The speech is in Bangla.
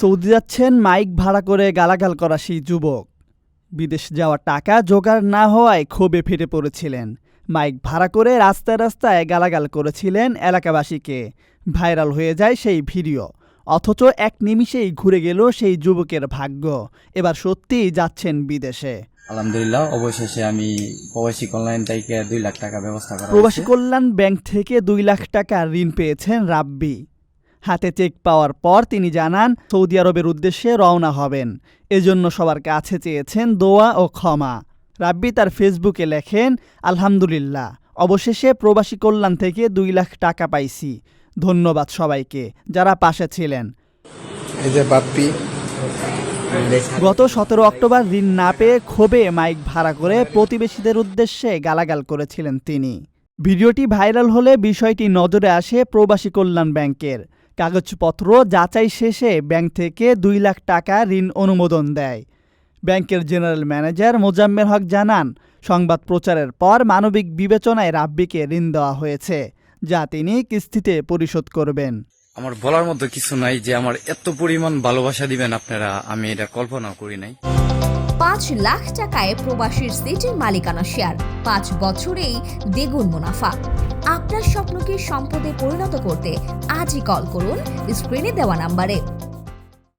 সৌদি যাচ্ছেন মাইক ভাড়া করে গালাগাল করা সেই যুবক। বিদেশ যাওয়ার টাকা জোগাড় না হওয়ায় ক্ষোভে ফিরে পড়েছিলেন। মাইক ভাড়া করে রাস্তায় রাস্তায় গালাগাল করেছিলেন এলাকাবাসীকে। ভাইরাল হয়ে যায় সেই ভিডিও। অথচ এক নিমিষেই ঘুরে গেল সেই যুবকের ভাগ্য। এবার সত্যিই যাচ্ছেন বিদেশে। আলহামদুলিল্লাহ অবশেষে আমি প্রবাসী কল্যাণ থেকে দুই লাখ টাকা ব্যবস্থা করা প্রবাসী কল্যাণ ব্যাংক থেকে দুই লাখ টাকা ঋণ পেয়েছেন রাব্বি। হাতে চেক পাওয়ার পর তিনি জানান সৌদি আরবের উদ্দেশ্যে রওনা হবেন। এজন্য সবার কাছে চেয়েছেন দোয়া ও ক্ষমা। রাব্বি তার ফেসবুকে লেখেন আলহামদুলিল্লাহ অবশেষে প্রবাসী কল্যাণ থেকে দুই লাখ টাকা পাইছি। ধন্যবাদ সবাইকে যারা পাশে ছিলেন। এই যে বাপ্পি। গত সতেরো অক্টোবর ঋণ না পেয়ে ক্ষোভে মাইক ভাড়া করে প্রতিবেশীদের উদ্দেশ্যে গালাগাল করেছিলেন তিনি। ভিডিওটি ভাইরাল হলে বিষয়টি নজরে আসে প্রবাসী কল্যাণ ব্যাংকের। কাগজপত্র যাচাই শেষে ব্যাংক থেকে দুই লাখ টাকা ঋণ অনুমোদন দেয়। ব্যাংকের জেনারেল ম্যানেজার মোজাম্মেল হক জানান সংবাদ প্রচারের পর মানবিক বিবেচনায় রাব্বিকে ঋণ দেওয়া হয়েছে। যা তিনি কিস্তিতে পরিশোধ করবেন। আমার বলার মতো কিছু নাই যে আমার এত পরিমাণ ভালোবাসা দিবেন আপনারা আমি এটা কল্পনা করি নাই। পাঁচ লাখ টাকায় প্রবাসীর সিটির মালিকানা শেয়ার পাঁচ বছরেই দ্বিগুণ মুনাফা। আপনার স্বপ্নকে সম্পদে পরিণত করতে আজই কল করুন স্ক্রিনে দেওয়া নাম্বারে।